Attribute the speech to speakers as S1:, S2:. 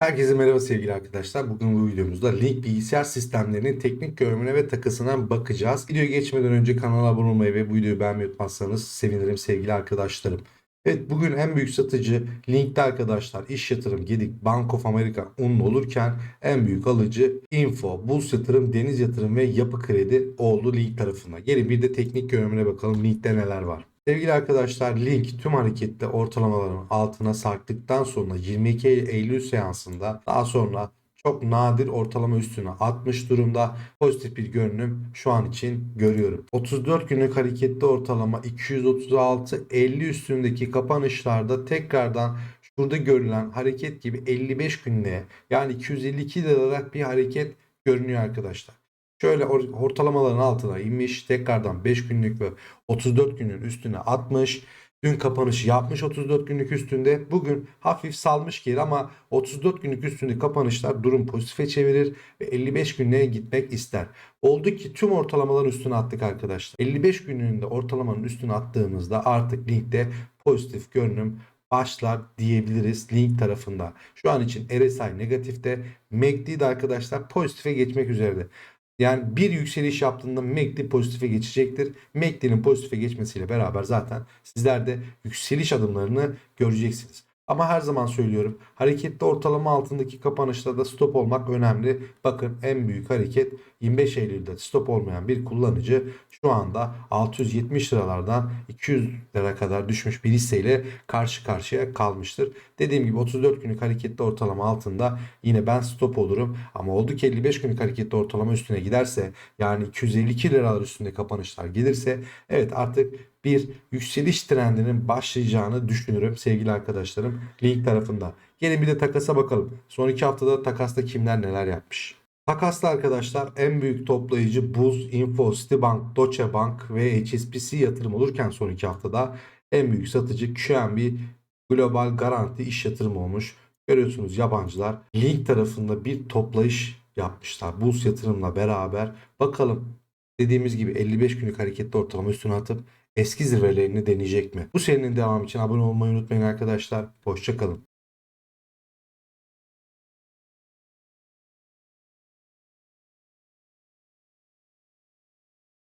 S1: Herkese merhaba sevgili arkadaşlar. Bugün bu videomuzda Link bilgisayar sistemlerinin teknik görünümüne ve takısına bakacağız. Videoya geçmeden önce kanala abone olmayı ve bu videoyu beğenmeyi unutmazsanız sevinirim sevgili arkadaşlarım. Evet bugün en büyük satıcı Link'te arkadaşlar iş yatırım Gedik Bank of America unlu olurken en büyük alıcı Info, Bulls Yatırım, Deniz Yatırım ve Yapı Kredi oldu Link tarafından. Gelin bir de teknik görünümüne bakalım Link'te neler var. Sevgili arkadaşlar Link tüm harekette ortalamaların altına sarktıktan sonra 22 Eylül seansında daha sonra çok nadir ortalama üstüne 60 durumda pozitif bir görünüm şu an için görüyorum. 34 günlük hareketli ortalama 236-50 üstündeki kapanışlarda tekrardan şurada görülen hareket gibi 55 günlüğe yani 252 liralık bir hareket görünüyor arkadaşlar. Şöyle or- ortalamaların altına inmiş. Tekrardan 5 günlük ve 34 günün üstüne atmış. Dün kapanışı yapmış 34 günlük üstünde. Bugün hafif salmış geri ama 34 günlük üstünde kapanışlar durum pozitife çevirir ve 55 günlüğe gitmek ister. Oldu ki tüm ortalamaların üstüne attık arkadaşlar. 55 günlüğünde ortalamanın üstüne attığımızda artık linkte pozitif görünüm başlar diyebiliriz link tarafında. Şu an için RSI negatifte, MACD de arkadaşlar pozitife geçmek üzere. Yani bir yükseliş yaptığında MACD pozitife geçecektir. MACD'nin pozitife geçmesiyle beraber zaten sizler de yükseliş adımlarını göreceksiniz. Ama her zaman söylüyorum harekette ortalama altındaki kapanışlarda stop olmak önemli. Bakın en büyük hareket 25 Eylül'de stop olmayan bir kullanıcı şu anda 670 liralardan 200 lira kadar düşmüş bir hisseyle karşı karşıya kalmıştır. Dediğim gibi 34 günlük hareketli ortalama altında yine ben stop olurum. Ama oldu ki 55 günlük hareketli ortalama üstüne giderse yani 252 liralar üstünde kapanışlar gelirse evet artık bir yükseliş trendinin başlayacağını düşünürüm sevgili arkadaşlarım link tarafında. Gelin bir de takasa bakalım. Son iki haftada takasta kimler neler yapmış. Takaslı arkadaşlar en büyük toplayıcı Buz, Info, Citibank, Deutsche Bank ve HSBC yatırım olurken son iki haftada en büyük satıcı QNB Global Garanti iş yatırımı olmuş. Görüyorsunuz yabancılar Link tarafında bir toplayış yapmışlar. Buz yatırımla beraber bakalım dediğimiz gibi 55 günlük hareketli ortalama üstüne atıp eski zirvelerini deneyecek mi? Bu serinin devamı için abone olmayı unutmayın arkadaşlar. Hoşçakalın.